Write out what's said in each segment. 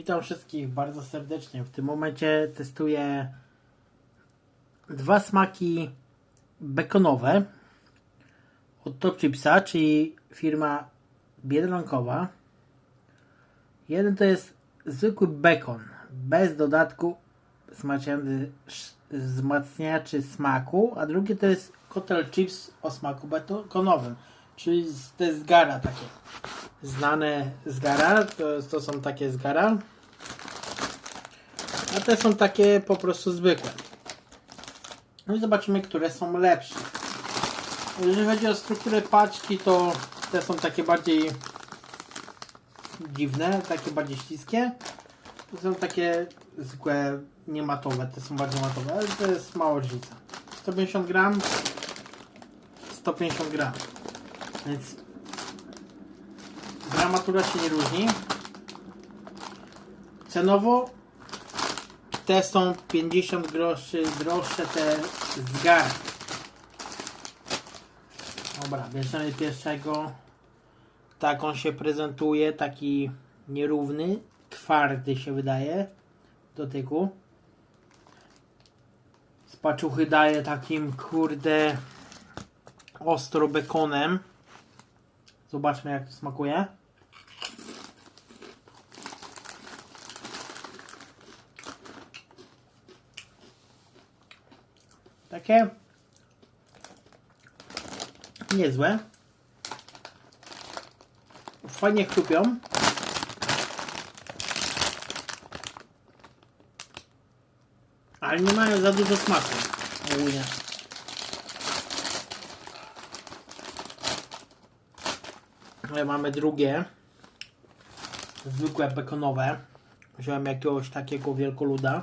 Witam wszystkich bardzo serdecznie. W tym momencie testuję dwa smaki bekonowe od Top Chipsa, czyli firma Biedronkowa. Jeden to jest zwykły bekon, bez dodatku wzmacniaczy smaku, a drugi to jest kotel chips o smaku bekonowym, czyli z- to jest gara takie znane z gara, to, to są takie z gara, a te są takie po prostu zwykłe. No i zobaczymy, które są lepsze. Jeżeli chodzi o strukturę paczki, to te są takie bardziej dziwne, takie bardziej śliskie. To są takie zwykłe, niematowe, te są bardziej matowe, ale to jest mała różnica. 150 gram, 150 gram. Więc gramatura się nie różni. Cenowo te są 50 groszy droższe te z gar. Dobra, bierzemy pierwszego. Tak on się prezentuje, taki nierówny, twardy się wydaje dotyku. Z paczuchy daje takim kurde ostro bekonem. Zobaczmy jak to smakuje. Takie niezłe. Fajnie chrupią. Ale nie mają za dużo smaku. Ogólnie. Ale mamy drugie. Zwykłe bekonowe. Wziąłem jakiegoś takiego wielkoluda.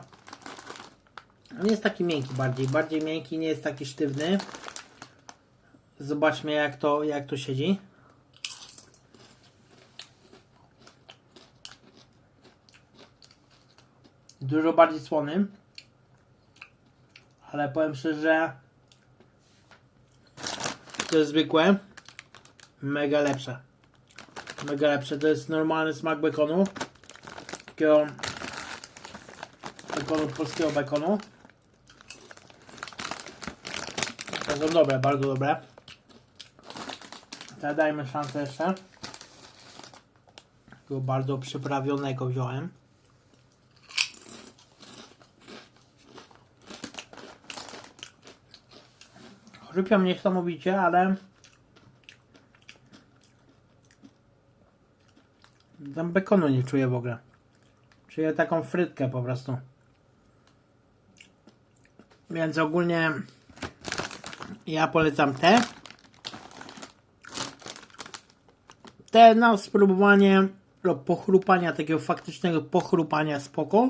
On jest taki miękki bardziej. Bardziej miękki, nie jest taki sztywny. Zobaczmy jak to, jak to siedzi. Dużo bardziej słony. Ale powiem szczerze, to jest zwykłe. Mega lepsze. Mega lepsze. To jest normalny smak bekonu. Takiego bekonu, polskiego bekonu. To są dobre, bardzo dobre. Teraz dajmy szansę jeszcze. Takiego bardzo przyprawionego wziąłem. Chrupią niesamowicie, ale tam bekonu nie czuję w ogóle. Czuję taką frytkę po prostu. Więc ogólnie ja polecam te. Te na spróbowanie lub pochrupania, takiego faktycznego pochrupania spoko.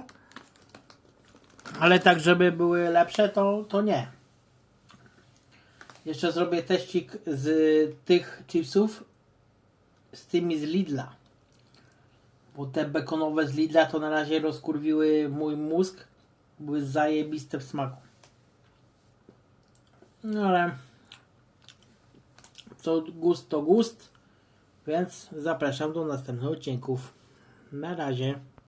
Ale tak, żeby były lepsze, to, to nie. Jeszcze zrobię teścik z tych chipsów z tymi z Lidla. Bo te bekonowe z Lidla to na razie rozkurwiły mój mózg. Były zajebiste w smaku. No ale co gust to gust. Więc zapraszam do następnych odcinków. Na razie.